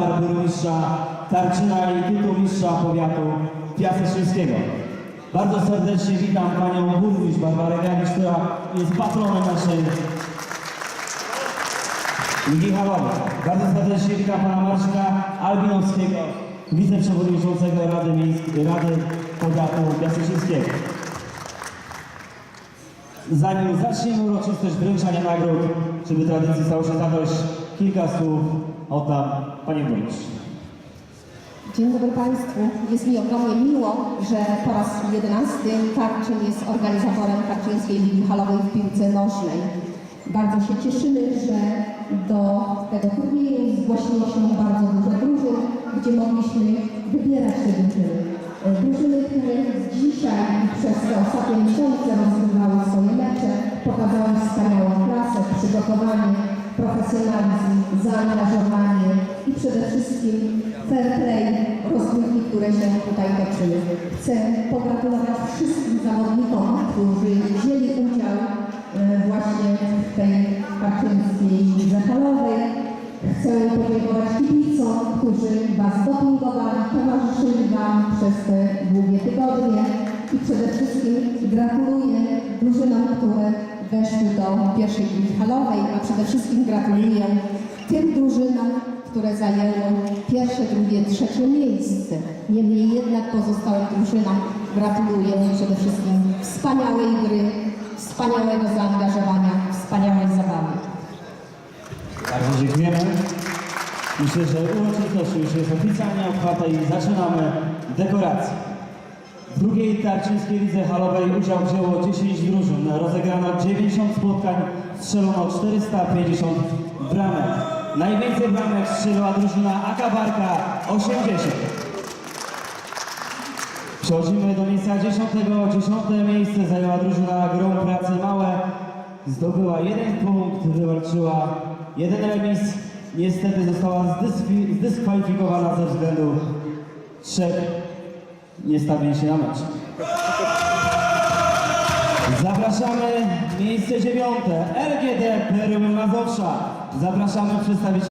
burmistrza Tarczyna i tytuł powiatu piasecznego. Bardzo serdecznie witam panią burmistrz Barbarę Gawisz, która jest patronem naszej Ligi. Bardzo serdecznie witam pana Marcina Albinowskiego, wiceprzewodniczącego Rady, Miejskiej, Rady Powiatu Piasecznego. Zanim zaczniemy uroczystość wręczania nagród, żeby tradycji stało się zadość, kilka słów oddam Panie Burmistrz. Dzień dobry Państwu. Jest mi ogromnie miło, że po raz jedenasty Tarczyn jest organizatorem Tarczyńskiej Ligi Halowej w piłce nożnej. Bardzo się cieszymy, że do tego turnieju zgłosiło się bardzo dużo drużyn, gdzie mogliśmy wybierać te drużyny. Drużyny, które dzisiaj przez te ostatnie miesiące rozgrywały swoje mecze, pokazały wspaniałą klasę, przygotowanie, profesjonalizm, zaangażowanie i przede wszystkim fair play rozgrywki, które się tutaj toczyły. Chcę pogratulować wszystkim zawodnikom, którzy wzięli udział e, właśnie w tej kaczyńskiej lidze halowej. Chcę podziękować kibicom, którzy Was dopingowali, towarzyszyli Wam przez te długie tygodnie i przede wszystkim gratuluję drużynom, które weszły do pierwszej ligi halowej, a przede wszystkim gratuluję tym drużynom, które zajęły pierwsze, drugie, trzecie miejsce. Niemniej jednak pozostałym drużynom gratuluję przede wszystkim wspaniałej gry, wspaniałego zaangażowania, wspaniałej zabawy. Bardzo dziękujemy. Myślę, że uroczystość już jest oficjalnie otwarta i zaczynamy dekorację. W drugiej tarczyńskiej lidze halowej udział wzięło 10 drużyn. Rozegrano 90 spotkań, strzelono 450 bramek. Najwięcej bramek strzeliła drużyna Akabarka 80. Przechodzimy do miejsca 10. Dziesiąte miejsce zajęła drużyna Grom Pracy Małe. Zdobyła jeden punkt, wywalczyła jeden remis. Niestety została zdyskwalifikowana ze względu trzech niestawień się na mecz. Zapraszamy miejsce dziewiąte LGD Perły Mazowsza. Zapraszamy przedstawicieli.